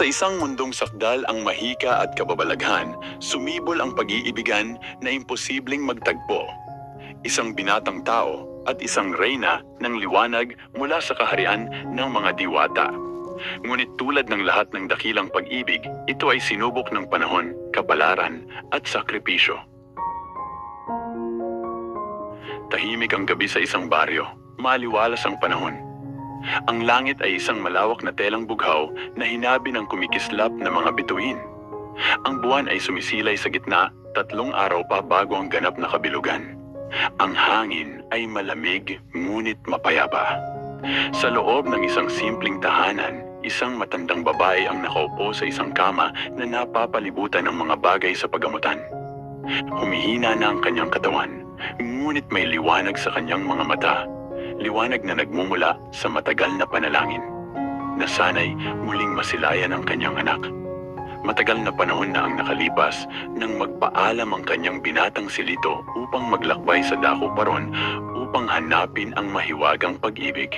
Sa isang mundong sakdal ang mahika at kababalaghan, sumibol ang pag-iibigan na imposibleng magtagpo. Isang binatang tao at isang reyna ng liwanag mula sa kaharian ng mga diwata. Ngunit tulad ng lahat ng dakilang pag-ibig, ito ay sinubok ng panahon, kapalaran at sakripisyo. Tahimik ang gabi sa isang baryo, maliwalas ang panahon. Ang langit ay isang malawak na telang bughaw na hinabi ng kumikislap na mga bituin. Ang buwan ay sumisilay sa gitna, tatlong araw pa bago ang ganap na kabilugan. Ang hangin ay malamig ngunit mapayapa. Sa loob ng isang simpleng tahanan, isang matandang babae ang nakaupo sa isang kama na napapalibutan ng mga bagay sa pagamutan. Humihina na ang kanyang katawan, ngunit may liwanag sa kanyang mga mata. Liwanag na nagmumula sa matagal na panalangin. Na sana'y muling masilayan ang kanyang anak. Matagal na panahon na ang nakalipas nang magpaalam ang kanyang binatang si Lito upang maglakbay sa dako paron upang hanapin ang mahiwagang pag-ibig.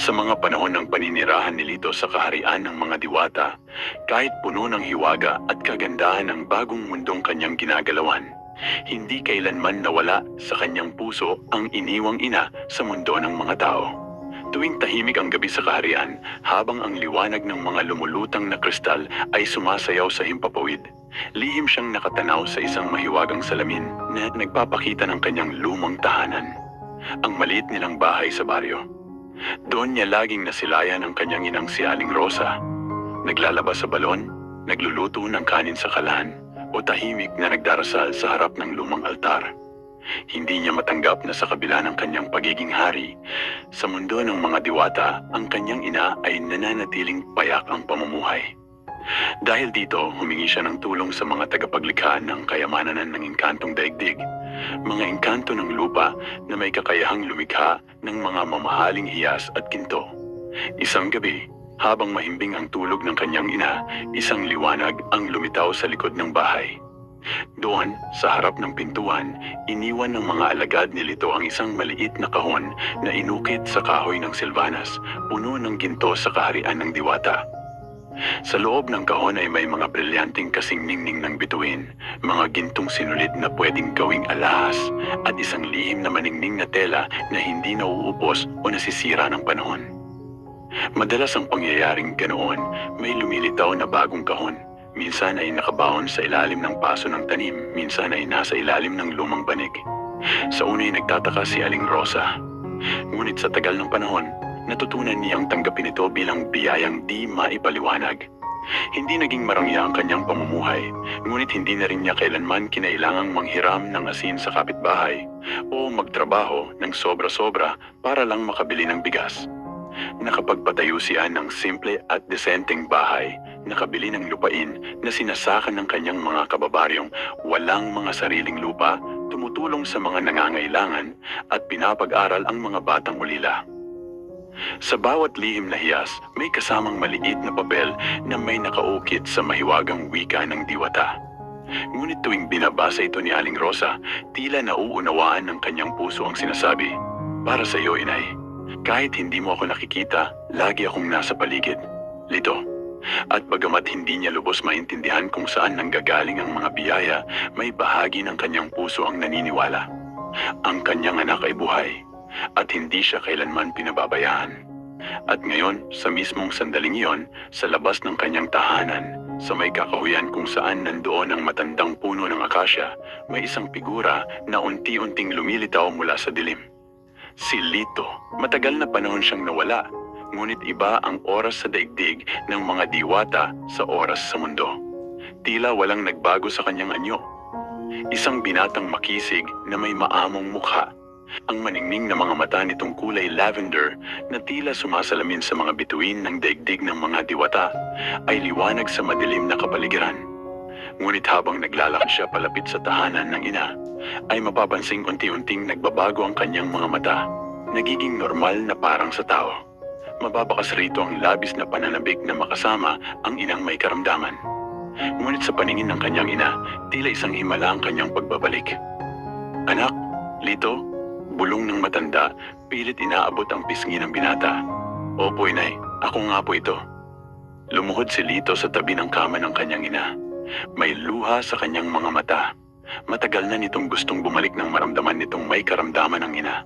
Sa mga panahon ng paninirahan ni Lito sa kaharian ng mga diwata, kahit puno ng hiwaga at kagandahan ng bagong mundong kanyang ginagalawan, hindi kailanman nawala sa kanyang puso ang iniwang ina sa mundo ng mga tao. Tuwing tahimik ang gabi sa kaharian, habang ang liwanag ng mga lumulutang na kristal ay sumasayaw sa himpapawid, lihim siyang nakatanaw sa isang mahiwagang salamin na nagpapakita ng kanyang lumang tahanan. Ang maliit nilang bahay sa baryo. Doon niya laging nasilayan ang kanyang inang si Aling Rosa. Naglalabas sa balon, nagluluto ng kanin sa kalan, o tahimik na nagdarasal sa harap ng lumang altar. Hindi niya matanggap na sa kabila ng kanyang pagiging hari, sa mundo ng mga diwata, ang kanyang ina ay nananatiling payak ang pamumuhay. Dahil dito, humingi siya ng tulong sa mga tagapaglikha ng kayamanan ng engkantong daigdig, mga engkanto ng lupa na may kakayahang lumikha ng mga mamahaling hiyas at ginto. Isang gabi, habang mahimbing ang tulog ng kanyang ina, isang liwanag ang lumitaw sa likod ng bahay. Doon, sa harap ng pintuan, iniwan ng mga alagad ni Lito ang isang maliit na kahon na inukit sa kahoy ng silvanas, puno ng ginto sa kaharian ng diwata. Sa loob ng kahon ay may mga brilyanteng kasing ningning ng bituin, mga gintong sinulid na pwedeng gawing alahas, at isang lihim na maningning na tela na hindi nauubos o nasisira ng panahon. Madalas ang pangyayaring ganoon, may lumilitaw na bagong kahon. Minsan ay nakabaon sa ilalim ng paso ng tanim, minsan ay nasa ilalim ng lumang banig. Sa unay nagtataka si Aling Rosa. Ngunit sa tagal ng panahon, natutunan niyang tanggapin ito bilang biyayang di maipaliwanag. Hindi naging marangya ang kanyang pamumuhay, ngunit hindi na rin niya kailanman kinailangang manghiram ng asin sa kapitbahay o magtrabaho ng sobra-sobra para lang makabili ng bigas. Nakapagpatayo siya ng simple at desenteng bahay, nakabili ng lupain na sinasakan ng kanyang mga kababaryong walang mga sariling lupa, tumutulong sa mga nangangailangan at pinapag-aral ang mga batang ulila. Sa bawat lihim na hiyas, may kasamang maliit na papel na may nakaukit sa mahiwagang wika ng diwata. Ngunit tuwing binabasa ito ni Aling Rosa, tila nauunawaan ng kanyang puso ang sinasabi, Para sa iyo, inay. Kahit hindi mo ako nakikita, lagi akong nasa paligid. Lito. At bagamat hindi niya lubos maintindihan kung saan nanggagaling ang mga biyaya, may bahagi ng kanyang puso ang naniniwala. Ang kanyang anak ay buhay, at hindi siya kailanman pinababayaan. At ngayon, sa mismong sandaling iyon, sa labas ng kanyang tahanan, sa may kakahuyan kung saan nandoon ang matandang puno ng akasya, may isang figura na unti-unting lumilitaw mula sa dilim. Si Lito, matagal na panahon siyang nawala, ngunit iba ang oras sa daigdig ng mga diwata sa oras sa mundo. Tila walang nagbago sa kanyang anyo. Isang binatang makisig na may maamong mukha. Ang maningning na mga mata nitong kulay lavender na tila sumasalamin sa mga bituin ng daigdig ng mga diwata ay liwanag sa madilim na kapaligiran. Ngunit habang naglalakad siya palapit sa tahanan ng ina, ay mapapansing unti-unting nagbabago ang kanyang mga mata. Nagiging normal na parang sa tao. Mababakas rito ang labis na pananabik na makasama ang inang may karamdaman. Ngunit sa paningin ng kanyang ina, tila isang himala ang kanyang pagbabalik. Anak, Lito, bulong ng matanda, pilit inaabot ang pisngi ng binata. Opo, inay, ako nga po ito. Lumuhod si Lito sa tabi ng kama ng kanyang ina. May luha sa kanyang mga mata. Matagal na nitong gustong bumalik ng maramdaman nitong may karamdaman ng ina.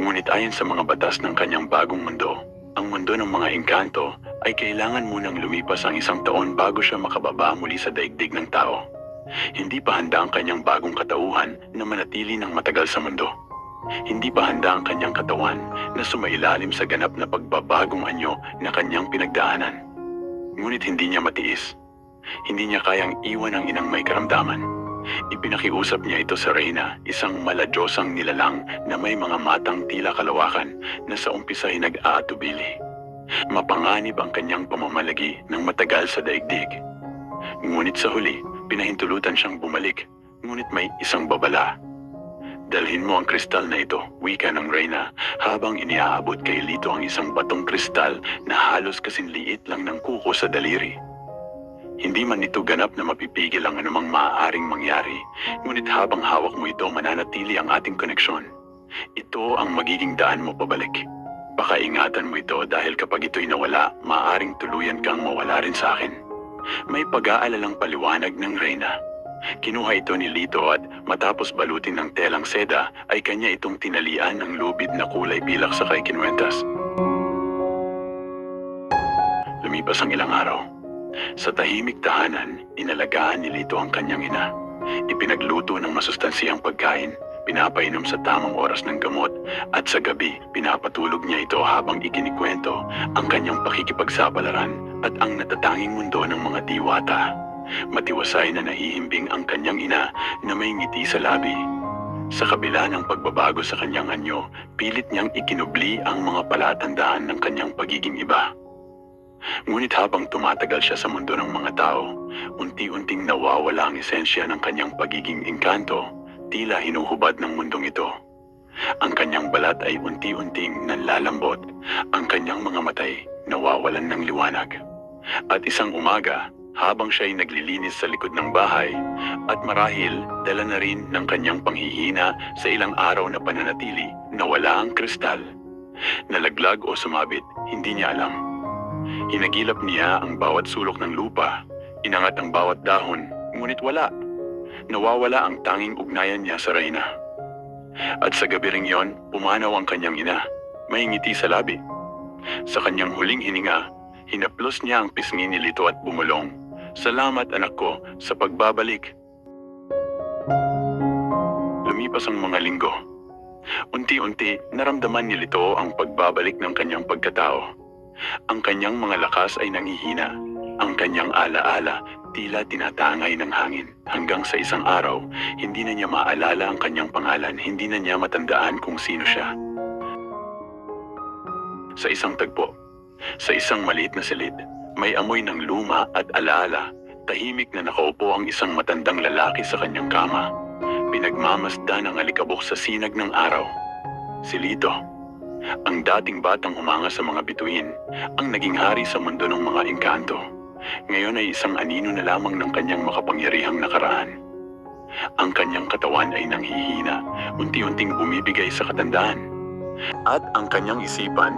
Ngunit ayon sa mga batas ng kanyang bagong mundo, ang mundo ng mga engkanto ay kailangan munang lumipas ang isang taon bago siya makababa muli sa daigdig ng tao. Hindi pa handa ang kanyang bagong katauhan na manatili ng matagal sa mundo. Hindi pa handa ang kanyang katawan na sumailalim sa ganap na pagbabagong anyo na kanyang pinagdaanan. Ngunit hindi niya matiis. Hindi niya kayang iwan ang inang may karamdaman. Ipinakiusap niya ito sa Reyna, isang maladyosang nilalang na may mga matang tila kalawakan na sa umpisa ay nag-aatubili. Mapanganib ang kanyang pamamalagi ng matagal sa daigdig. Ngunit sa huli, pinahintulutan siyang bumalik, ngunit may isang babala. Dalhin mo ang kristal na ito, wika ng Reyna, habang iniaabot kay Lito ang isang batong kristal na halos kasinliit lang ng kuko sa daliri. Hindi man ito ganap na mapipigil ang anumang maaaring mangyari, ngunit habang hawak mo ito mananatili ang ating koneksyon. Ito ang magiging daan mo pabalik. Pakaingatan mo ito dahil kapag ito'y nawala, maaaring tuluyan kang mawala rin sa akin. May pag-aalalang paliwanag ng Reyna. Kinuha ito ni Lito at matapos balutin ng telang seda ay kanya itong tinalian ng lubid na kulay bilak sa kay kinuwentas. Lumipas ang ilang araw. Sa tahimik tahanan, inalagaan ni Lito ang kanyang ina. Ipinagluto ng masustansiyang pagkain, pinapainom sa tamang oras ng gamot, at sa gabi, pinapatulog niya ito habang ikinikwento ang kanyang pakikipagsapalaran at ang natatanging mundo ng mga diwata. Matiwasay na nahihimbing ang kanyang ina na may ngiti sa labi. Sa kabila ng pagbabago sa kanyang anyo, pilit niyang ikinubli ang mga palatandaan ng kanyang pagiging iba. Ngunit habang tumatagal siya sa mundo ng mga tao, unti-unting nawawala ang esensya ng kanyang pagiging engkanto, tila hinuhubad ng mundong ito. Ang kanyang balat ay unti-unting nanlalambot, ang kanyang mga matay nawawalan ng liwanag. At isang umaga, habang siya ay naglilinis sa likod ng bahay, at marahil dala na rin ng kanyang panghihina sa ilang araw na pananatili, nawala ang kristal. Nalaglag o sumabit, hindi niya alam. Hinagilap niya ang bawat sulok ng lupa, inangat ang bawat dahon, ngunit wala. Nawawala ang tanging ugnayan niya sa Reyna. At sa gabi ring yon, pumanaw ang kanyang ina, may ngiti sa labi. Sa kanyang huling hininga, hinaplos niya ang pisngi ni Lito at bumulong. Salamat anak ko sa pagbabalik. Lumipas ang mga linggo. Unti-unti, naramdaman ni Lito ang pagbabalik ng kanyang pagkatao. Ang kanyang mga lakas ay nangihina. Ang kanyang alaala tila tinatangay ng hangin. Hanggang sa isang araw, hindi na niya maalala ang kanyang pangalan, hindi na niya matandaan kung sino siya. Sa isang tagpo, sa isang maliit na silid, may amoy ng luma at alaala. Tahimik na nakaupo ang isang matandang lalaki sa kanyang kama. Pinagmamasdan ang alikabok sa sinag ng araw. Si Lito, ang dating batang humanga sa mga bituin, ang naging hari sa mundo ng mga engkanto. Ngayon ay isang anino na lamang ng kanyang makapangyarihang nakaraan. Ang kanyang katawan ay nanghihina, unti-unting bumibigay sa katandaan. At ang kanyang isipan,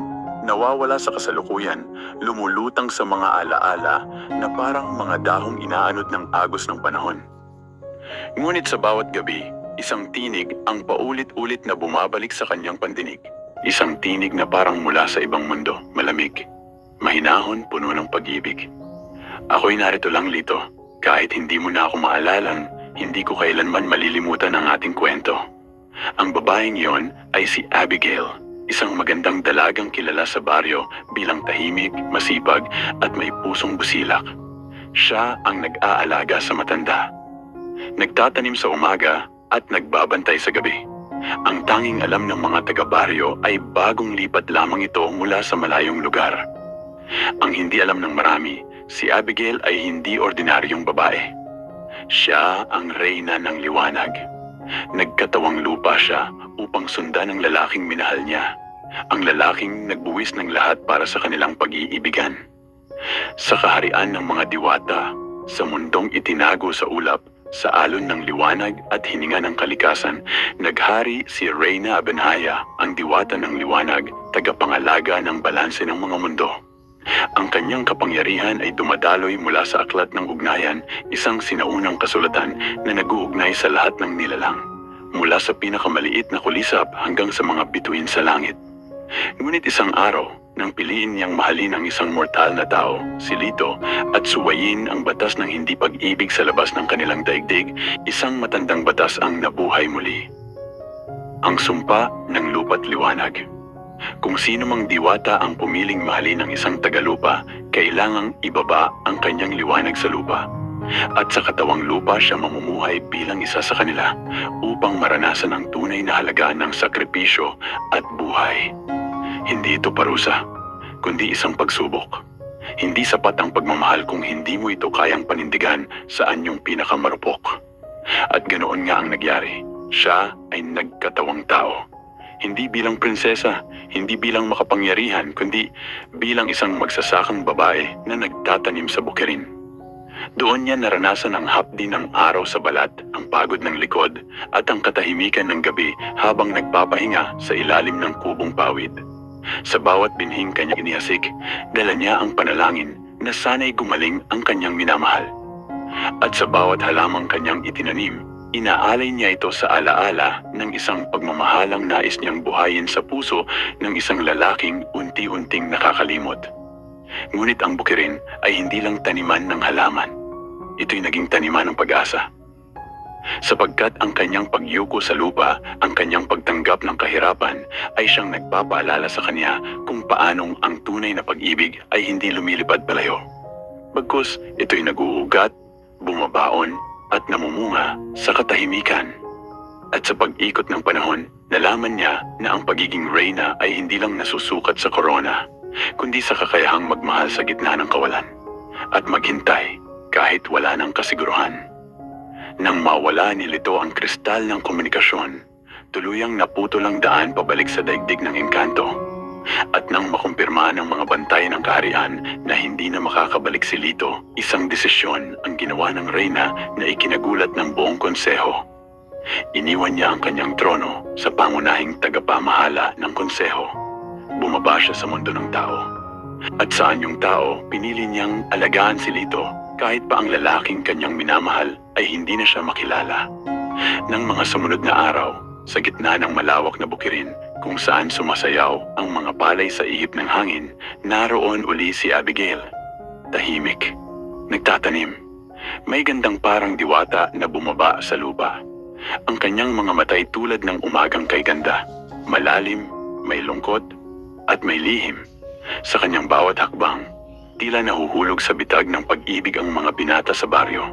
nawawala sa kasalukuyan, lumulutang sa mga alaala na parang mga dahong inaanod ng agos ng panahon. Ngunit sa bawat gabi, isang tinig ang paulit-ulit na bumabalik sa kanyang pandinig. Isang tinig na parang mula sa ibang mundo, malamig, mahinahon, puno ng pag-ibig. Ako'y narito lang, Lito. Kahit hindi mo na ako maalalang, hindi ko kailanman malilimutan ang ating kwento. Ang babaeng yon ay si Abigail, isang magandang dalagang kilala sa baryo bilang tahimik, masipag at may pusong busilak. Siya ang nag-aalaga sa matanda. Nagtatanim sa umaga at nagbabantay sa gabi. Ang tanging alam ng mga taga-baryo ay bagong lipat lamang ito mula sa malayong lugar. Ang hindi alam ng marami, si Abigail ay hindi ordinaryong babae. Siya ang reyna ng liwanag. Nagkatawang lupa siya upang sundan ang lalaking minahal niya. Ang lalaking nagbuwis ng lahat para sa kanilang pag-iibigan. Sa kaharian ng mga diwata, sa mundong itinago sa ulap, sa alon ng liwanag at hininga ng kalikasan, naghari si Reyna Abenhaya, ang diwata ng liwanag, tagapangalaga ng balanse ng mga mundo. Ang kanyang kapangyarihan ay dumadaloy mula sa aklat ng ugnayan, isang sinaunang kasulatan na nag-uugnay sa lahat ng nilalang, mula sa pinakamaliit na kulisap hanggang sa mga bituin sa langit. Ngunit isang araw, nang piliin niyang mahalin ang isang mortal na tao, si Lito, at suwayin ang batas ng hindi pag-ibig sa labas ng kanilang daigdig, isang matandang batas ang nabuhay muli. Ang sumpa ng lupa't liwanag. Kung sino mang diwata ang pumiling mahalin ng isang tagalupa, kailangang ibaba ang kanyang liwanag sa lupa. At sa katawang lupa siya mamumuhay bilang isa sa kanila upang maranasan ang tunay na halaga ng sakripisyo at buhay. Hindi ito parusa, kundi isang pagsubok. Hindi sapat ang pagmamahal kung hindi mo ito kayang panindigan sa anyong pinakamarupok. At ganoon nga ang nagyari. Siya ay nagkatawang tao. Hindi bilang prinsesa, hindi bilang makapangyarihan, kundi bilang isang magsasakang babae na nagtatanim sa bukirin. Doon niya naranasan ang hapdi ng araw sa balat, ang pagod ng likod, at ang katahimikan ng gabi habang nagpapahinga sa ilalim ng kubong pawid. Sa bawat binhing kanyang inihasik, dala niya ang panalangin na sana'y gumaling ang kanyang minamahal. At sa bawat halamang kanyang itinanim, inaalay niya ito sa alaala ng isang pagmamahalang nais niyang buhayin sa puso ng isang lalaking unti-unting nakakalimot. Ngunit ang bukirin ay hindi lang taniman ng halaman. Ito'y naging taniman ng pag-asa. Sapagkat ang kanyang pagyuko sa lupa, ang kanyang pagtanggap ng kahirapan, ay siyang nagpapaalala sa kanya kung paanong ang tunay na pag-ibig ay hindi lumilipad palayo. Bagkus ito'y naguugat, bumabaon, at namumunga sa katahimikan. At sa pag-ikot ng panahon, nalaman niya na ang pagiging reyna ay hindi lang nasusukat sa korona, kundi sa kakayahang magmahal sa gitna ng kawalan at maghintay kahit wala ng kasiguruhan. Nang mawala ni Lito ang kristal ng komunikasyon, tuluyang naputo lang daan pabalik sa daigdig ng engkanto. At nang makumpirma ng mga bantay ng kaharian na hindi na makakabalik si Lito, isang desisyon ang ginawa ng reyna na ikinagulat ng buong konseho. Iniwan niya ang kanyang trono sa pangunahing tagapamahala ng konseho. Bumaba siya sa mundo ng tao. At sa anyong tao, pinili niyang alagaan si Lito kahit pa ang lalaking kanyang minamahal ay hindi na siya makilala. Nang mga sumunod na araw, sa gitna ng malawak na bukirin kung saan sumasayaw ang mga palay sa ihip ng hangin, naroon uli si Abigail. Tahimik, nagtatanim. May gandang parang diwata na bumaba sa lupa. Ang kanyang mga matay tulad ng umagang kay ganda. Malalim, may lungkot, at may lihim. Sa kanyang bawat hakbang, tila nahuhulog sa bitag ng pag-ibig ang mga binata sa baryo.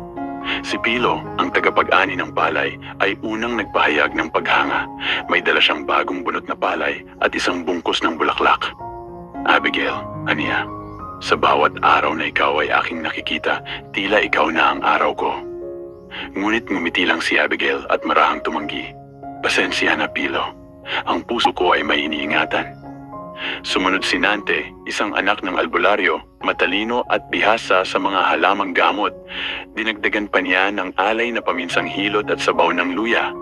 Si Pilo, ang tagapag-ani ng palay, ay unang nagpahayag ng paghanga. May dala siyang bagong bunot na palay at isang bungkus ng bulaklak. Abigail, Ania, sa bawat araw na ikaw ay aking nakikita, tila ikaw na ang araw ko. Ngunit ngumiti lang si Abigail at marahang tumanggi. Pasensya na, Pilo. Ang puso ko ay may iniingatan. Sumunod si Nante, isang anak ng albularyo, matalino at bihasa sa mga halamang gamot. Dinagdagan pa niya ng alay na paminsang hilot at sabaw ng luya.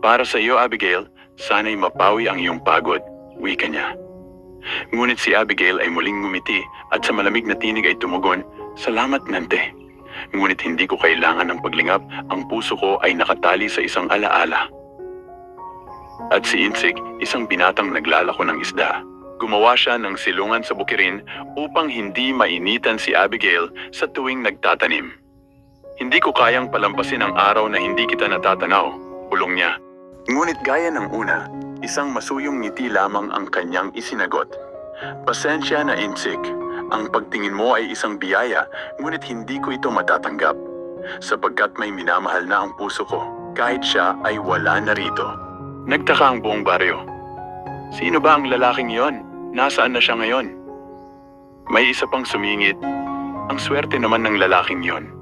Para sa iyo, Abigail, sana'y mapawi ang iyong pagod, wika niya. Ngunit si Abigail ay muling ngumiti at sa malamig na tinig ay tumugon, Salamat, Nante. Ngunit hindi ko kailangan ng paglingap, ang puso ko ay nakatali sa isang alaala. At si Insig, isang binatang naglalako ng isda. Gumawa siya ng silungan sa bukirin upang hindi mainitan si Abigail sa tuwing nagtatanim. Hindi ko kayang palampasin ang araw na hindi kita natatanaw, bulong niya. Ngunit gaya ng una, isang masuyong ngiti lamang ang kanyang isinagot. Pasensya na Insig, ang pagtingin mo ay isang biyaya, ngunit hindi ko ito matatanggap. Sapagkat may minamahal na ang puso ko, kahit siya ay wala na rito. Nagtaka ang buong baryo. Sino ba ang lalaking yon? Nasaan na siya ngayon? May isa pang sumingit. Ang swerte naman ng lalaking yon.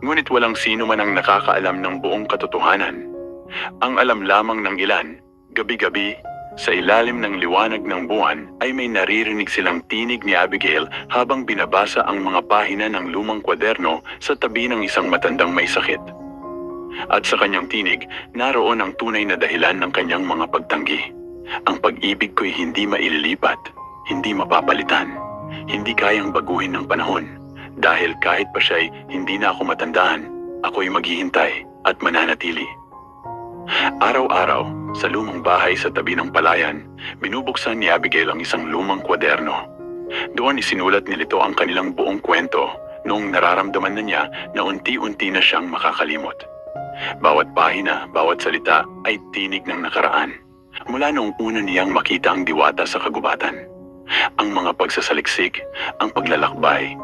Ngunit walang sino man ang nakakaalam ng buong katotohanan. Ang alam lamang ng ilan, gabi-gabi, sa ilalim ng liwanag ng buwan ay may naririnig silang tinig ni Abigail habang binabasa ang mga pahina ng lumang kwaderno sa tabi ng isang matandang may sakit. At sa kanyang tinig, naroon ang tunay na dahilan ng kanyang mga pagtanggi. Ang pag-ibig ko'y hindi maililipat, hindi mapapalitan, hindi kayang baguhin ng panahon. Dahil kahit pa siya'y hindi na ako matandaan, ako'y maghihintay at mananatili. Araw-araw, sa lumang bahay sa tabi ng palayan, binubuksan ni Abigail ang isang lumang kwaderno. Doon isinulat ni Lito ang kanilang buong kwento noong nararamdaman na niya na unti-unti na siyang makakalimot. Bawat pahina, bawat salita ay tinig ng nakaraan. Mula noong una niyang makita ang diwata sa kagubatan. Ang mga pagsasaliksik, ang paglalakbay,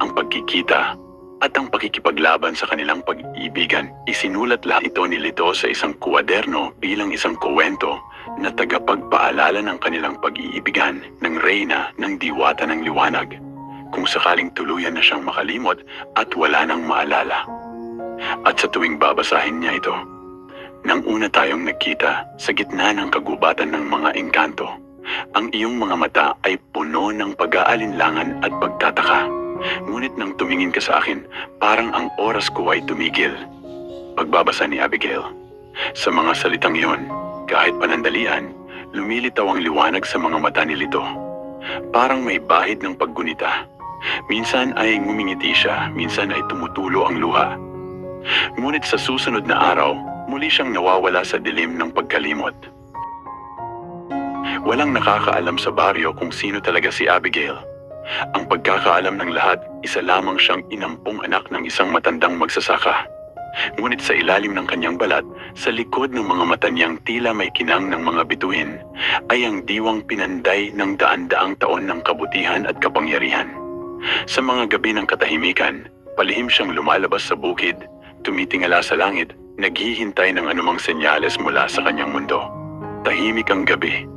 ang pagkikita, at ang pakikipaglaban sa kanilang pag-iibigan, isinulat lahat ito ni Lito sa isang kuwaderno bilang isang kuwento na tagapagpaalala ng kanilang pag-iibigan ng reyna ng diwata ng liwanag kung sakaling tuluyan na siyang makalimot at wala nang maalala. At sa tuwing babasahin niya ito, nang una tayong nagkita sa gitna ng kagubatan ng mga engkanto, ang iyong mga mata ay puno ng pag-aalinlangan at pagtataka. Ngunit nang tumingin ka sa akin, parang ang oras ko ay tumigil. Pagbabasa ni Abigail. Sa mga salitang iyon, kahit panandalian, lumilitaw ang liwanag sa mga mata ni. Parang may bahid ng paggunita. Minsan ay ngumingiti siya, minsan ay tumutulo ang luha. Ngunit sa susunod na araw, muli siyang nawawala sa dilim ng pagkalimot. Walang nakakaalam sa baryo kung sino talaga si Abigail. Ang pagkakaalam ng lahat, isa lamang siyang inampong anak ng isang matandang magsasaka. Ngunit sa ilalim ng kanyang balat, sa likod ng mga mata niyang tila may kinang ng mga bituin, ay ang diwang pinanday ng daan-daang taon ng kabutihan at kapangyarihan. Sa mga gabi ng katahimikan, palihim siyang lumalabas sa bukid, tumitingala sa langit, naghihintay ng anumang senyales mula sa kanyang mundo. Tahimik ang gabi.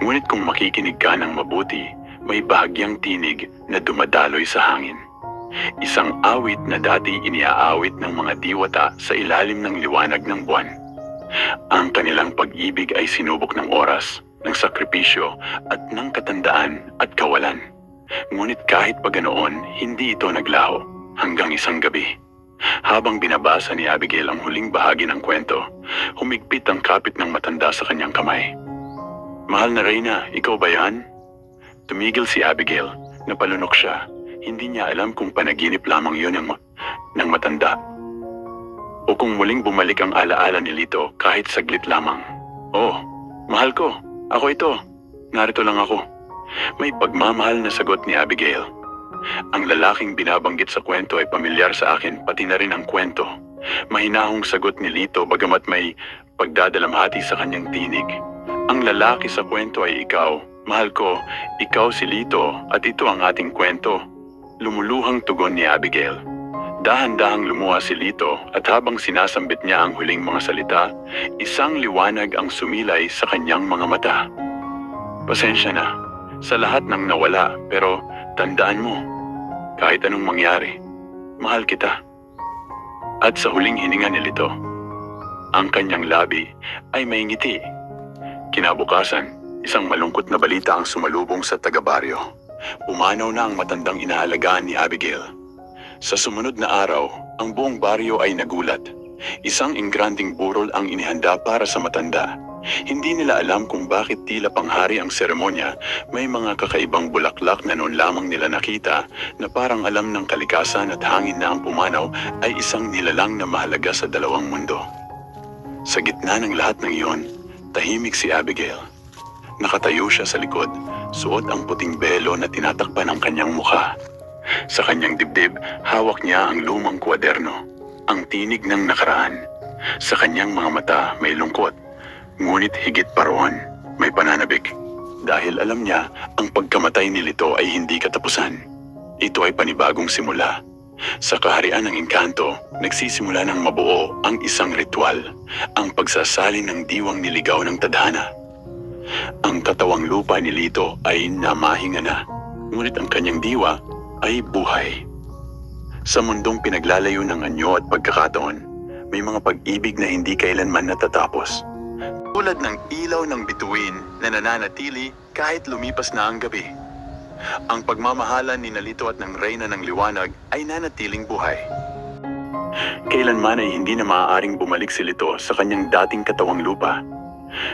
Ngunit kung makikinig ka ng mabuti, may bahagyang tinig na dumadaloy sa hangin. Isang awit na dati iniaawit ng mga diwata sa ilalim ng liwanag ng buwan. Ang kanilang pag-ibig ay sinubok ng oras, ng sakripisyo at ng katandaan at kawalan. Ngunit kahit pa ganoon, hindi ito naglaho hanggang isang gabi. Habang binabasa ni Abigail ang huling bahagi ng kwento, humigpit ang kapit ng matanda sa kanyang kamay. Mahal na Reyna, ikaw ba yan? Tumigil si Abigail, napalunok siya. Hindi niya alam kung panaginip lamang yun ng, ng matanda. O kung muling bumalik ang alaala ni Lito kahit saglit lamang. Oh, mahal ko, ako ito. Narito lang ako. May pagmamahal na sagot ni Abigail. Ang lalaking binabanggit sa kwento ay pamilyar sa akin pati na rin ang kwento. Mahinahong sagot ni Lito bagamat may pagdadalamhati sa kanyang tinig. Ang lalaki sa kwento ay ikaw. Mahal ko, ikaw si Lito at ito ang ating kwento. Lumuluhang tugon ni Abigail. Dahan-dahang lumuha si Lito at habang sinasambit niya ang huling mga salita, isang liwanag ang sumilay sa kanyang mga mata. Pasensya na sa lahat ng nawala pero tandaan mo, kahit anong mangyari, mahal kita. At sa huling hininga ni Lito, ang kanyang labi ay may ngiti. Kinabukasan, isang malungkot na balita ang sumalubong sa taga-baryo. Pumanaw na ang matandang inaalagaan ni Abigail. Sa sumunod na araw, ang buong baryo ay nagulat. Isang ingranding burol ang inihanda para sa matanda. Hindi nila alam kung bakit tila panghari ang seremonya, may mga kakaibang bulaklak na noon lamang nila nakita na parang alam ng kalikasan at hangin na ang pumanaw ay isang nilalang na mahalaga sa dalawang mundo. Sa gitna ng lahat ng iyon, tahimik si Abigail. Nakatayo siya sa likod, suot ang puting belo na tinatakpan ang kanyang mukha. Sa kanyang dibdib, hawak niya ang lumang kwaderno, ang tinig ng nakaraan. Sa kanyang mga mata may lungkot, ngunit higit pa roon, may pananabik. Dahil alam niya, ang pagkamatay ni Lito ay hindi katapusan. Ito ay panibagong simula. Sa kaharian ng engkanto, nagsisimula ng mabuo ang isang ritual, ang pagsasalin ng diwang niligaw ng tadhana. Ang katawang lupa ni Lito ay namahinga na, ngunit ang kanyang diwa ay buhay. Sa mundong pinaglalayo ng anyo at pagkakataon, may mga pag-ibig na hindi kailanman natatapos. Tulad ng ilaw ng bituin na nananatili kahit lumipas na ang gabi. Ang pagmamahalan ni Nalito at ng Reyna ng Liwanag ay nanatiling buhay. Kailanman ay hindi na maaaring bumalik si Lito sa kanyang dating katawang lupa.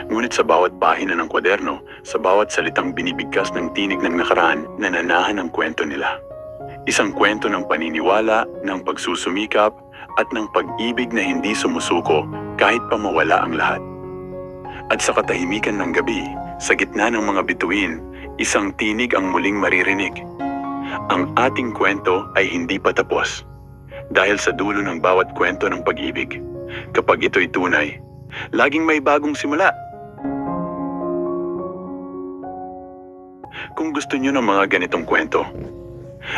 Ngunit sa bawat pahina ng kwaderno, sa bawat salitang binibigkas ng tinig ng nakaraan, nananahan ang kwento nila. Isang kwento ng paniniwala, ng pagsusumikap, at ng pag-ibig na hindi sumusuko kahit pa mawala ang lahat. At sa katahimikan ng gabi, sa gitna ng mga bituin, isang tinig ang muling maririnig. Ang ating kwento ay hindi pa tapos. Dahil sa dulo ng bawat kwento ng pag-ibig, kapag ito'y tunay, laging may bagong simula. Kung gusto nyo ng mga ganitong kwento,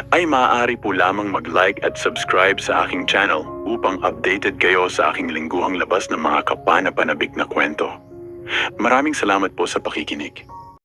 ay maaari po lamang mag-like at subscribe sa aking channel upang updated kayo sa aking lingguhang labas ng mga kapanapanabik na kwento. Maraming salamat po sa pakikinig.